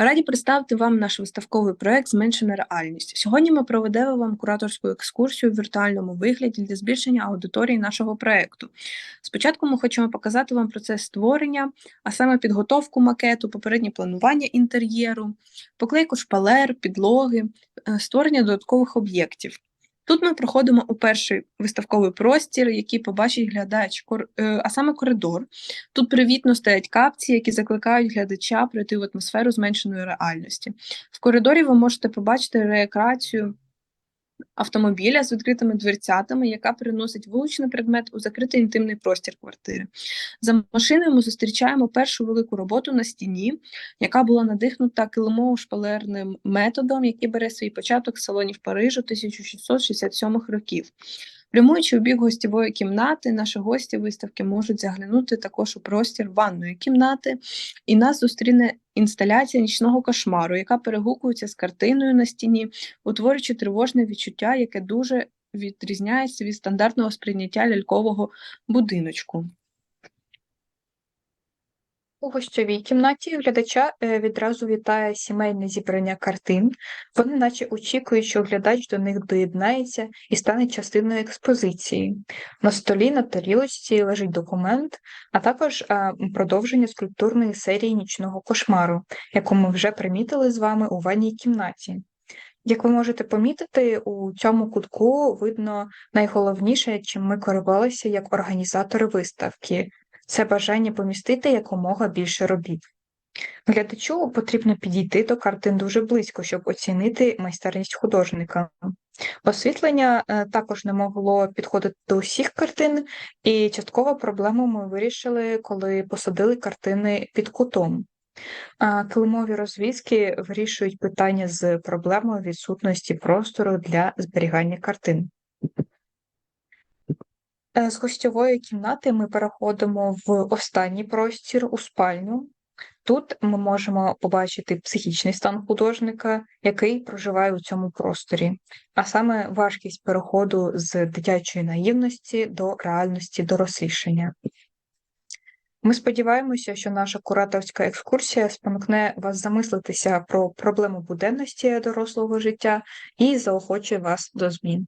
Раді представити вам наш виставковий проект Зменшена реальність. Сьогодні ми проведемо вам кураторську екскурсію в віртуальному вигляді для збільшення аудиторії нашого проекту. Спочатку ми хочемо показати вам процес створення, а саме підготовку макету, попереднє планування інтер'єру, поклейку шпалер, підлоги, е, створення додаткових об'єктів. Тут ми проходимо у перший виставковий простір, який побачить глядач, е, а саме коридор. Тут привітно стоять капці, які закликають глядача пройти в атмосферу зменшеної реальності. В коридорі ви можете побачити рекрацію автомобіля з відкритими дверцятами, яка переносить вуличний предмет у закритий інтимний простір квартири. За машиною ми зустрічаємо першу велику роботу на стіні, яка була надихнута килимово-шпалерним методом, який бере свій початок з салонів Парижу 1667 років. Прямуючи у бік гостєвої кімнати, наші гості виставки можуть заглянути також у простір ванної кімнати, і нас зустріне інсталяція нічного кошмару, яка перегукується з картиною на стіні, утворюючи тривожне відчуття, яке дуже відрізняється від стандартного сприйняття лялькового будиночку. У гостьовій кімнаті глядача е, відразу вітає сімейне зібрання картин. Вони наче очікують, що глядач до них доєднається і стане частиною експозиції. На столі на тарілочці лежить документ, а також е, продовження скульптурної серії нічного кошмару, яку ми вже примітили з вами у ванній кімнаті. Як ви можете помітити, у цьому кутку видно найголовніше, чим ми керувалися як організатори виставки це бажання помістити якомога більше робіт. Глядачу потрібно підійти до картин дуже близько, щоб оцінити майстерність художника. Освітлення е, також не могло підходити до усіх картин, і частково проблему ми вирішили, коли посадили картини під кутом. Килимові розвізки вирішують питання з проблемою відсутності простору для зберігання картин. Е, З гостьової кімнати ми переходимо в останній простір у спальню. Тут ми можемо побачити психічний стан художника, який проживає у цьому просторі, а саме важкість переходу з дитячої наївності до реальності дорослішання. Ми сподіваємося, що наша кураторська екскурсія спонукне вас замислитися про проблему буденності дорослого життя і заохочує вас до змін.